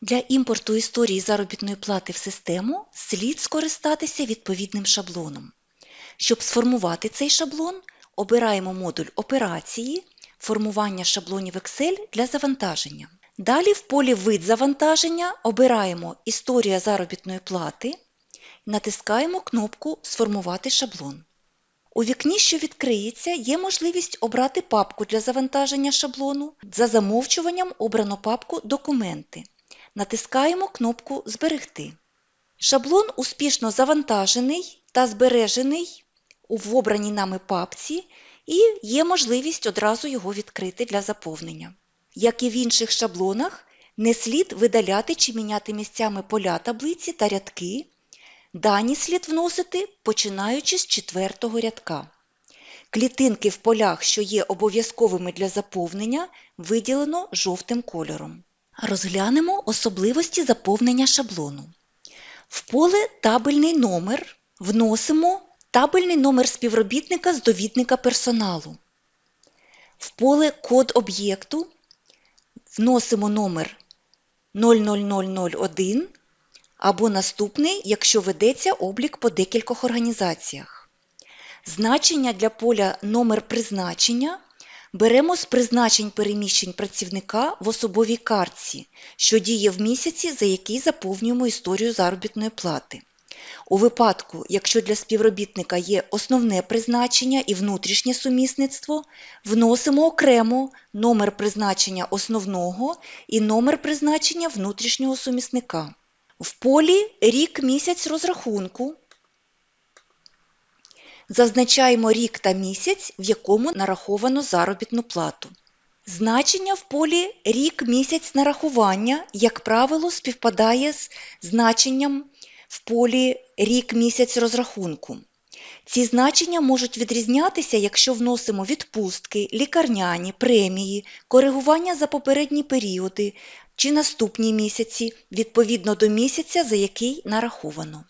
Для імпорту історії заробітної плати в систему слід скористатися відповідним шаблоном. Щоб сформувати цей шаблон, обираємо модуль Операції, формування шаблонів Excel для завантаження. Далі в полі Вид завантаження обираємо Історія заробітної плати, натискаємо кнопку Сформувати шаблон. У вікні, що відкриється, є можливість обрати папку для завантаження шаблону. За замовчуванням обрано папку Документи. Натискаємо кнопку Зберегти. Шаблон успішно завантажений та збережений в обраній нами папці і є можливість одразу його відкрити для заповнення. Як і в інших шаблонах, не слід видаляти чи міняти місцями поля таблиці та рядки. Дані слід вносити, починаючи з четвертого рядка. Клітинки в полях, що є обов'язковими для заповнення, виділено жовтим кольором. Розглянемо особливості заповнення шаблону. В поле Табельний номер вносимо табельний номер співробітника з довідника персоналу. В поле Код об'єкту вносимо номер 00001 або наступний, якщо ведеться облік по декількох організаціях. Значення для поля Номер призначення беремо з призначень переміщень працівника в особовій картці, що діє в місяці, за який заповнюємо історію заробітної плати. У випадку, якщо для співробітника є основне призначення і внутрішнє сумісництво, вносимо окремо номер призначення основного і номер призначення внутрішнього сумісника. В полі рік місяць розрахунку зазначаємо рік та місяць, в якому нараховано заробітну плату. Значення в полі рік місяць нарахування, як правило, співпадає з значенням в полі рік місяць розрахунку. Ці значення можуть відрізнятися, якщо вносимо відпустки, лікарняні, премії, коригування за попередні періоди чи наступні місяці відповідно до місяця, за який нараховано.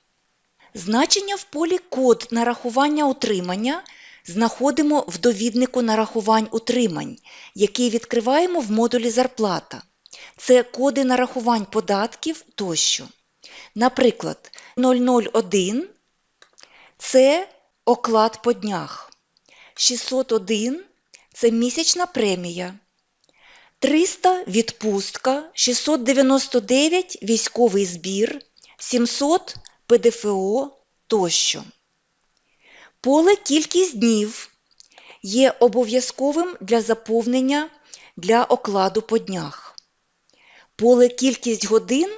Значення в полі Код нарахування утримання знаходимо в довіднику нарахувань утримань, який відкриваємо в модулі Зарплата. Це коди нарахувань податків тощо. Наприклад, 001 це оклад по днях, 601 це місячна премія, 300 відпустка, 699 військовий збір, 700 ПДФО тощо. Поле кількість днів є обов'язковим для заповнення для окладу по днях. Поле кількість годин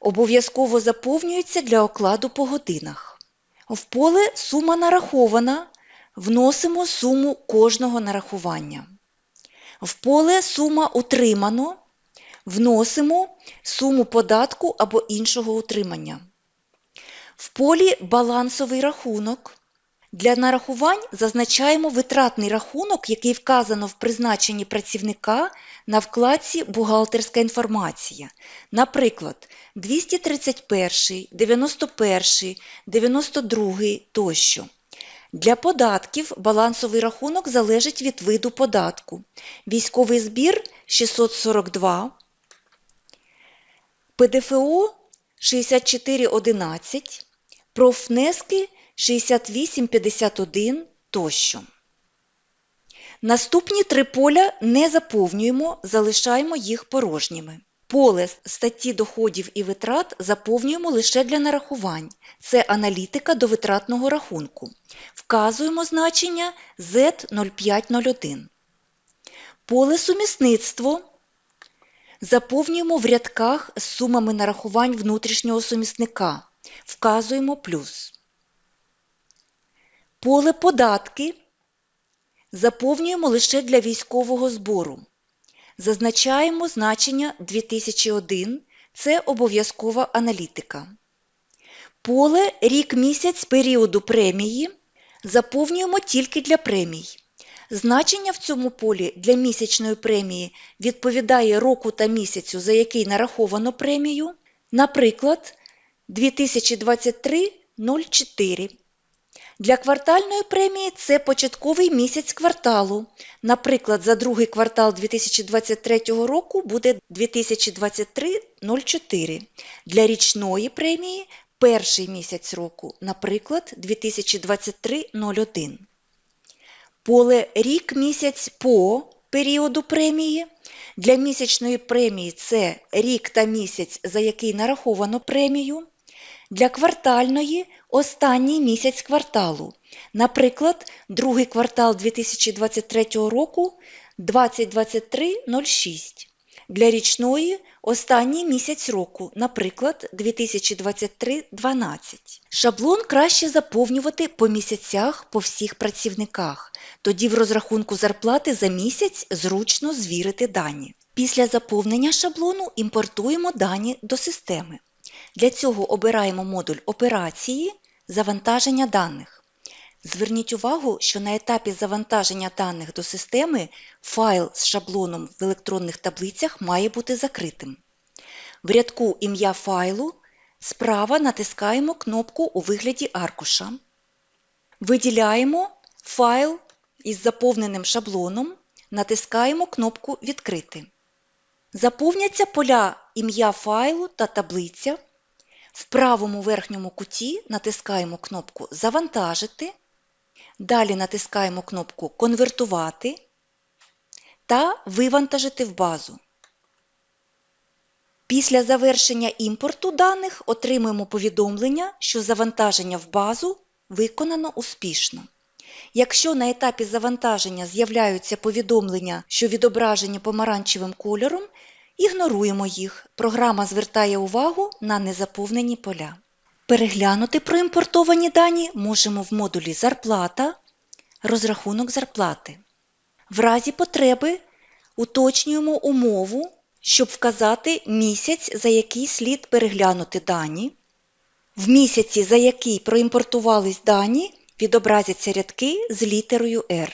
обов'язково заповнюється для окладу по годинах. В поле сума нарахована вносимо суму кожного нарахування. В поле сума утримано вносимо суму податку або іншого утримання. В полі балансовий рахунок. Для нарахувань зазначаємо витратний рахунок, який вказано в призначенні працівника на вкладці Бухгалтерська інформація. Наприклад, 231, 91, 92 тощо. Для податків балансовий рахунок залежить від виду податку. Військовий збір 642, ПДФО 6411, профнески 6851 тощо. Наступні три поля не заповнюємо, залишаємо їх порожніми. Поле статті доходів і витрат заповнюємо лише для нарахувань. Це аналітика до витратного рахунку. Вказуємо значення Z0501. Поле сумісництво заповнюємо в рядках з сумами нарахувань внутрішнього сумісника. Вказуємо плюс. Поле податки заповнюємо лише для військового збору. Зазначаємо значення 2001 це обов'язкова аналітика. Поле рік місяць періоду премії заповнюємо тільки для премій. Значення в цьому полі для місячної премії відповідає року та місяцю, за який нараховано премію. Наприклад, 2023 04. Для квартальної премії це початковий місяць кварталу. Наприклад, за другий квартал 2023 року буде 2023-04. Для річної премії перший місяць року, наприклад, 2023-01. Поле рік місяць по періоду премії. Для місячної премії це рік та місяць, за який нараховано премію. Для квартальної останній місяць кварталу. Наприклад, другий квартал 2023 року 2023-06. Для річної останній місяць року, наприклад, 2023-12. Шаблон краще заповнювати по місяцях по всіх працівниках. Тоді в розрахунку зарплати за місяць зручно звірити дані. Після заповнення шаблону імпортуємо дані до системи. Для цього обираємо модуль операції завантаження даних. Зверніть увагу, що на етапі завантаження даних до системи файл з шаблоном в електронних таблицях має бути закритим. В рядку ім'я файлу справа натискаємо кнопку у вигляді аркуша. Виділяємо файл із заповненим шаблоном, натискаємо кнопку Відкрити. Заповняться поля ім'я файлу та таблиця. В правому верхньому куті натискаємо кнопку Завантажити. Далі натискаємо кнопку Конвертувати та Вивантажити в базу. Після завершення імпорту даних отримуємо повідомлення, що завантаження в базу виконано успішно. Якщо на етапі завантаження з'являються повідомлення, що відображені помаранчевим кольором, ігноруємо їх. Програма звертає увагу на незаповнені поля. Переглянути проімпортовані дані можемо в модулі Зарплата, розрахунок зарплати. В разі потреби уточнюємо умову, щоб вказати місяць, за який слід переглянути дані. В місяці, за який проімпортувались дані, відобразяться рядки з літерою R.